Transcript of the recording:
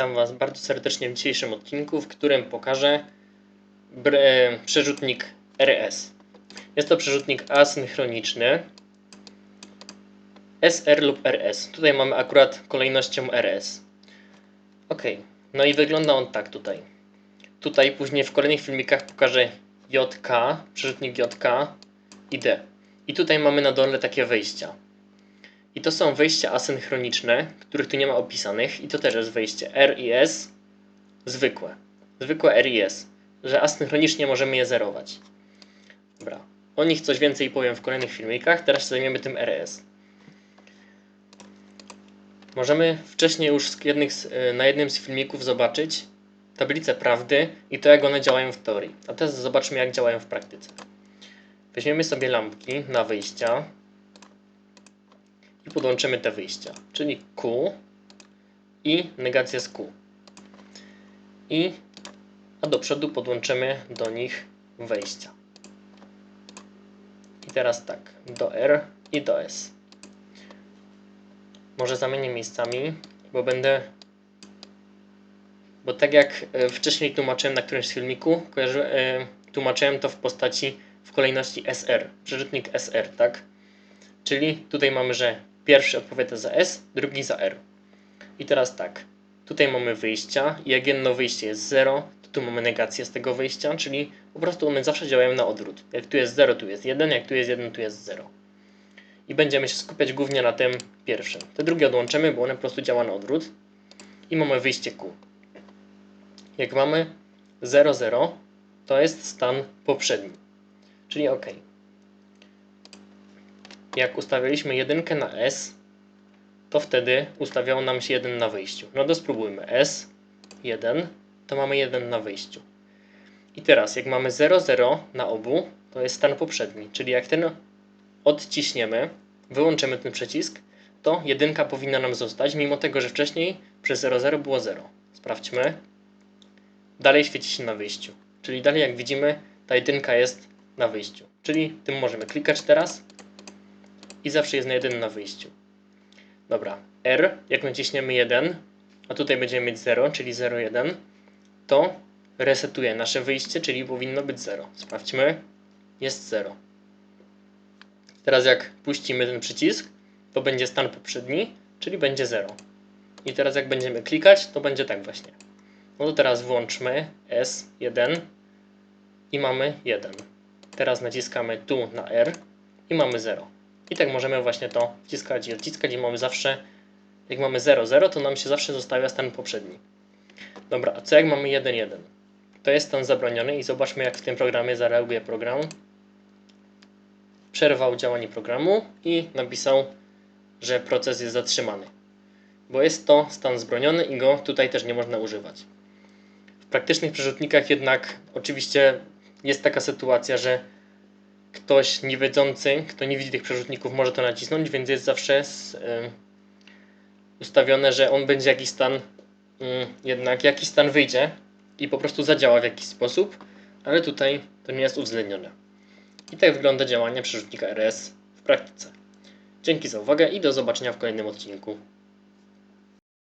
Witam Was bardzo serdecznie w dzisiejszym odcinku, w którym pokażę e, przerzutnik RS. Jest to przerzutnik asynchroniczny SR lub RS. Tutaj mamy akurat kolejnością RS. Ok, no i wygląda on tak tutaj. Tutaj później w kolejnych filmikach pokażę JK, przerzutnik JK i D. I tutaj mamy na dole takie wejścia. I to są wejścia asynchroniczne, których tu nie ma opisanych, i to też jest wejście R i S zwykłe. Zwykłe R i S, że asynchronicznie możemy je zerować. Dobra. O nich coś więcej powiem w kolejnych filmikach, teraz się zajmiemy tym RS. Możemy wcześniej już jednych, y, na jednym z filmików zobaczyć tablicę prawdy i to, jak one działają w teorii. A teraz zobaczmy, jak działają w praktyce. Weźmiemy sobie lampki na wyjścia, i podłączymy te wyjścia, czyli Q i negację z Q. I a do przodu podłączymy do nich wejścia. I teraz tak, do R i do S. Może zamienię miejscami, bo będę bo tak jak e, wcześniej tłumaczyłem na którymś filmiku, e, tłumaczyłem to w postaci w kolejności SR, przerzutnik SR, tak? Czyli tutaj mamy, że pierwszy odpowiada za S, drugi za R. I teraz tak, tutaj mamy wyjścia i jak jedno wyjście jest 0, to tu mamy negację z tego wyjścia, czyli po prostu one zawsze działają na odwrót. Jak tu jest 0, tu jest 1, jak tu jest 1, tu jest 0. I będziemy się skupiać głównie na tym pierwszym. Te drugie odłączymy, bo one po prostu działa na odwrót. I mamy wyjście Q. Jak mamy 0, 0, to jest stan poprzedni. Czyli OK jak ustawialiśmy jedynkę na S, to wtedy ustawiało nam się 1 na wyjściu. No to spróbujmy. S, 1, to mamy 1 na wyjściu. I teraz, jak mamy 0, 0 na obu, to jest stan poprzedni. Czyli jak ten odciśniemy, wyłączymy ten przycisk, to jedynka powinna nam zostać, mimo tego, że wcześniej przez 0, 0 było 0. Sprawdźmy. Dalej świeci się na wyjściu. Czyli dalej, jak widzimy, ta jedynka jest na wyjściu. Czyli tym możemy klikać teraz i zawsze jest na 1 na wyjściu. Dobra, R, jak naciśniemy 1, a tutaj będziemy mieć 0, czyli 0, 1, to resetuje nasze wyjście, czyli powinno być 0. Sprawdźmy, jest 0. Teraz jak puścimy ten przycisk, to będzie stan poprzedni, czyli będzie 0. I teraz jak będziemy klikać, to będzie tak właśnie. No to teraz włączmy S1 i mamy 1. Teraz naciskamy tu na R i mamy 0. I tak możemy właśnie to wciskać i odciskać i mamy zawsze, jak mamy 0,0, to nam się zawsze zostawia stan poprzedni. Dobra, a co jak mamy 1,1? To jest stan zabroniony i zobaczmy jak w tym programie zareaguje program. Przerwał działanie programu i napisał, że proces jest zatrzymany. Bo jest to stan zbroniony i go tutaj też nie można używać. W praktycznych przerzutnikach jednak oczywiście jest taka sytuacja, że ktoś niewiedzący, kto nie widzi tych przerzutników, może to nacisnąć, więc jest zawsze s- y, ustawione, że on będzie jakiś stan, y, jednak jakiś stan wyjdzie i po prostu zadziała w jakiś sposób, ale tutaj to nie jest uwzględnione. I tak wygląda działanie przerzutnika RS w praktyce. Dzięki za uwagę i do zobaczenia w kolejnym odcinku.